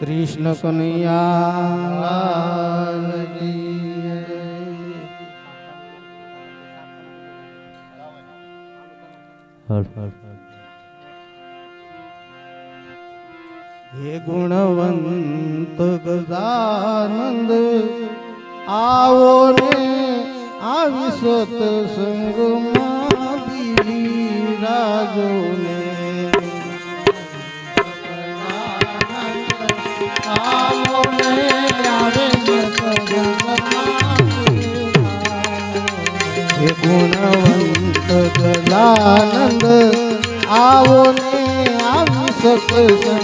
કૃષ્ણ કનૈયા હે ગુણવંત ગજાનંદ આવો ને આવી સત સંગમાં આવો ને ગુણવંત દલાનંદ આવો ને આવી સત્સંગમાં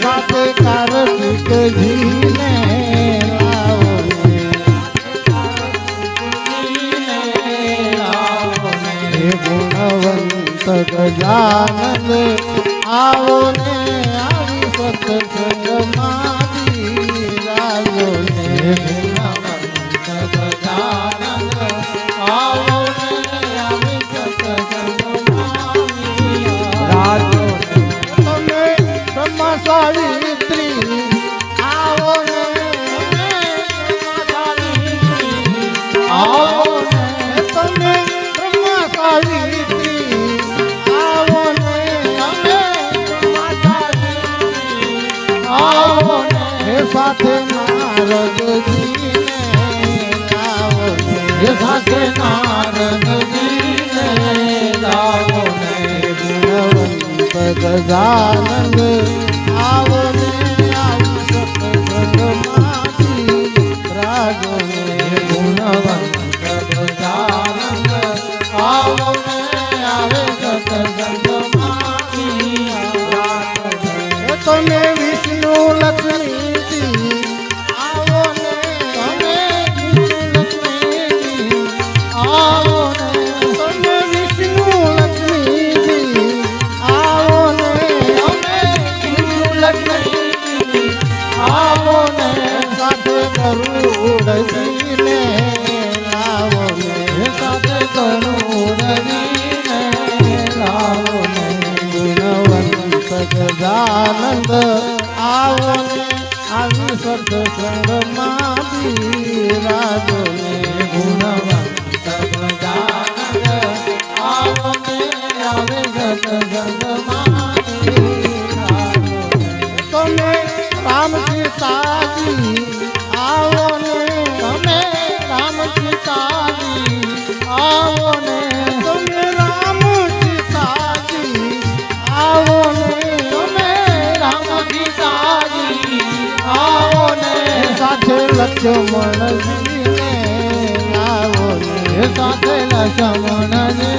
સાથે કાર્તિકજીને લાવો ને. હે ગુણવંત ગજાનંદ આવો ને આવી સત્સંગમાં બિરાજો સાથે નારદજીને આવો સાથે નારદજીને આવો ને ગુણવંત ગજાનંદ આવો ને આવી સત્સંગમાંથી રાજો ને ગુણવંત ગજાનંદ આવો ગરુડજીને લાવો ને ગુણવંત ગજાનંદ આવો ને આવી સત્સંગમાં બિરાજો ને ગુણવંત તમે રામ સીતાજી આવો લક્ષ્મણજીને લાવો ને સાથે લક્ષ્મણજીને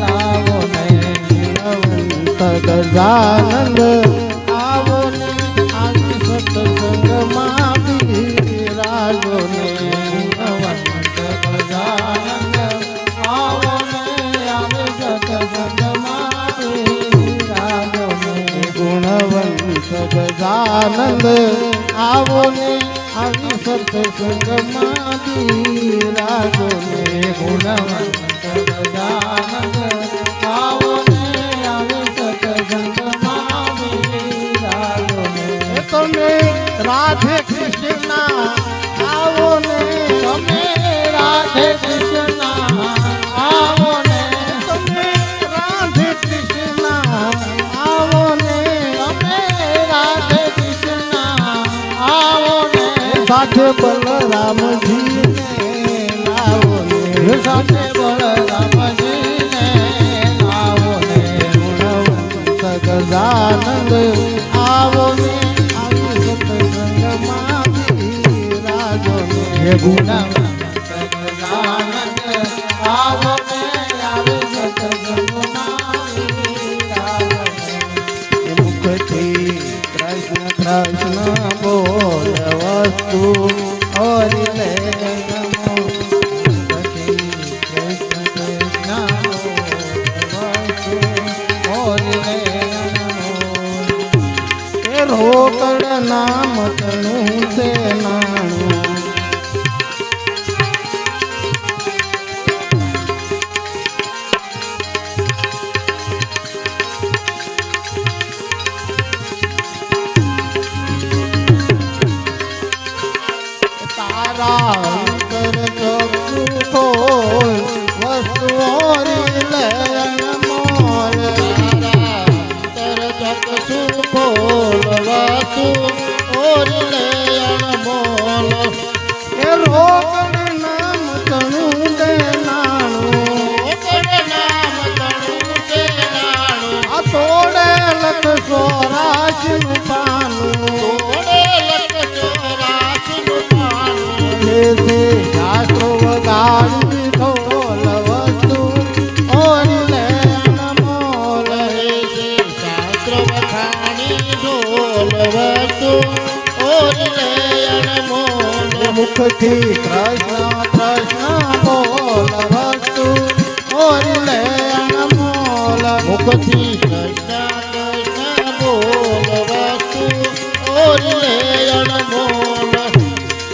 લાવો ને ગજાનંદ આવો ને આવી સત્સંગમાં બિરાજો ને ને ગુણવંત ગજાનંદ આવો ને આવી સત્સંગમાં બિરાજો ને ગુણવંત ગજાનંદ આવને આવે સત્સંગમાં બિરાજો ને એ તમે રાધે કૃષ્ણ આવો ને તમે રાધે કૃષ્ણ બલરામજી ને લાવો ને સાથે બલરામજી ને લાવો ને ગુણવંત ગજાનંદ રોકડ નામ તનું તેના বন্ধু ওরে મુખી કૃષ્ણ કૃષ્ણ બોલ વસ્તુ બોલે અણમોલ મુખથી કૃષ્ણ કૃષ્ણ બોલ વસ્તુ બોલે અણમોલ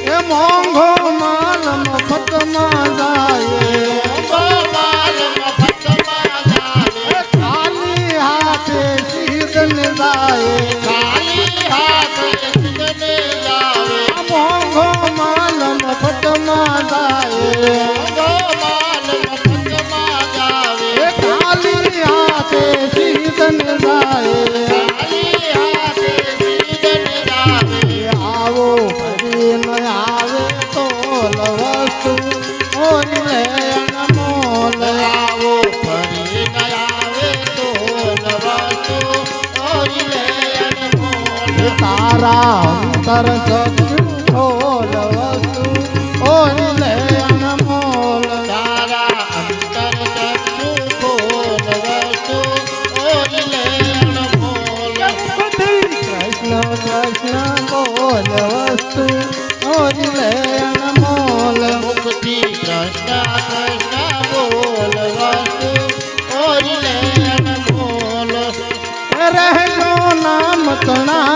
એ મોંઘો માલ મફતમાં જાય રામ તરસ ઢોલ વસુ ઓલે અનમોલ તારા અંતર દસુ ઢોલ વસુ ઓલે અનમોલ કૃષ્ણ કૃષ્ણ બોલ વસ્તુ ઓલે અનમોલ મુક્તિ કૃષ્ણ કૃષ્ણ નામ તણા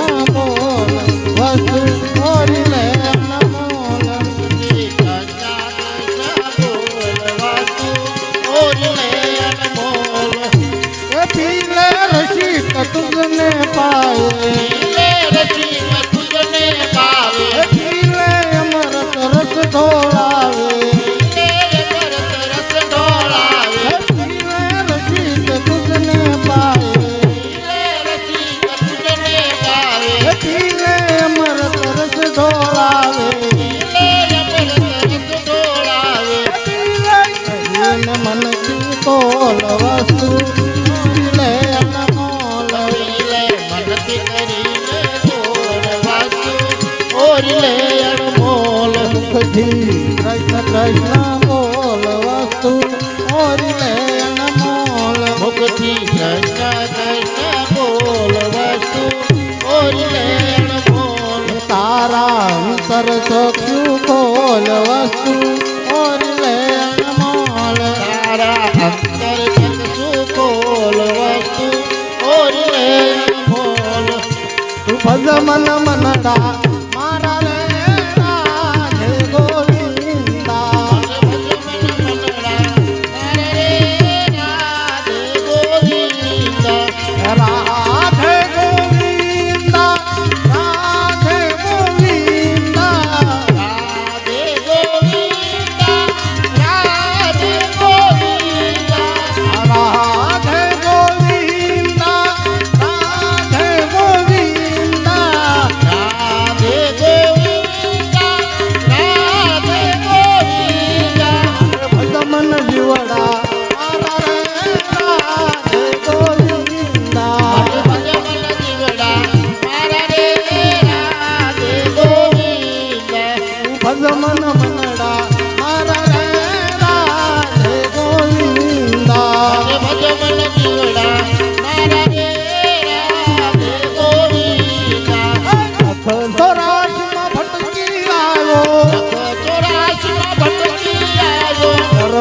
નથી કૃષ્ણ કૃષ્ણ બોલ વસ્તુ ઓરલે અનમોલ મુખથી કૃષ્ણ કૃષ્ણ બોલ વસ્તુ ઓરલે અનમોલ તારા અંતર ચક્યું બોલ વસ્તુ ઓરલે તારા અંતર ચક્યું બોલ વસ્તુ ઓરલે મન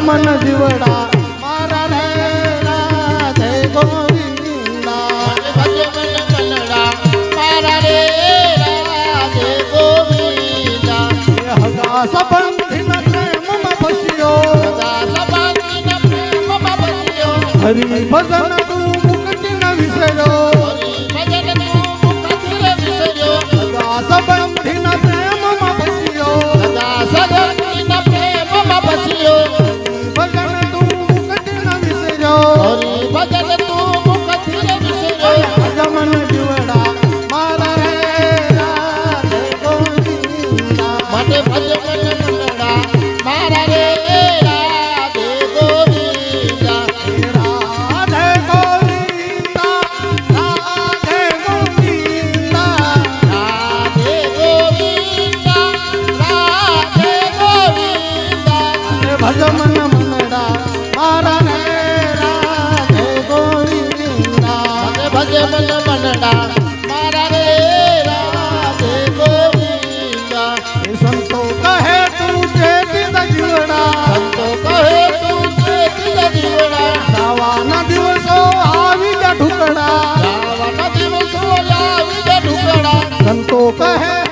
મન જીવડા. મારા રેલા જય ગોવિંદા ભજ મન કનડા મારા રેલા જય હરી ભજન તું મુક્તિ ન વિસર્યો संतों कहे